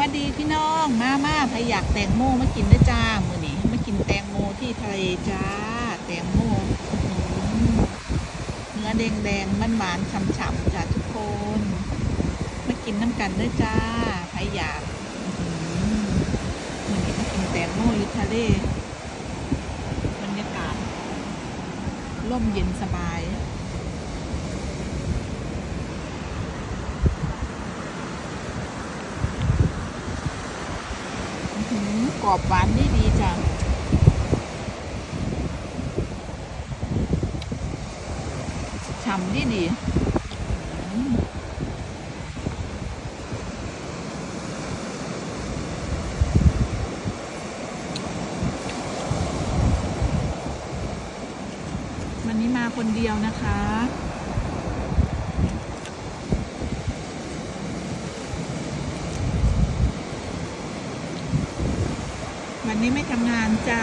วัสดีพี่น้องมามาใครอยากแตงโมมากินด้จ้ามือนี้มากินแตงโมที่ทะเลจ้า แตงโมเนื้อแดงแดงมันหวานฉ่ำๆจ้าทุกคนมากินน้ำกันด้จ้าใครอยากอืมมือนี้มากินแตงโมอยู่ทะเลบรรยากาศร่มเย็นสบาย อื้อหือ กรอบหวานดีดีจ้ะฉ่ำดีดีมวันนี้มาคนเดียวนะคะ วันนี้ไม่ทำงานจ้า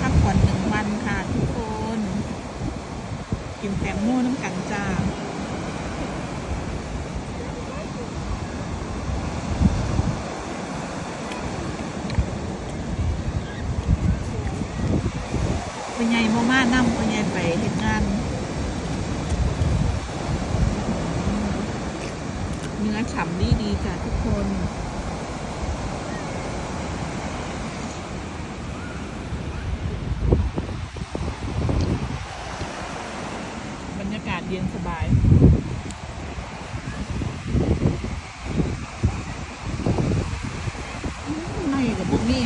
พักผ่อนหนึ่งวันค่ะทุกคน กินแตงโมน้ำกันจ้าเป็นไงโมมานั่งเป็นไงไปเห็นงานเนื้อฉ่ำดีดีจ้ะทุกคนากาศเย็นสบายไม่กับบุกนี้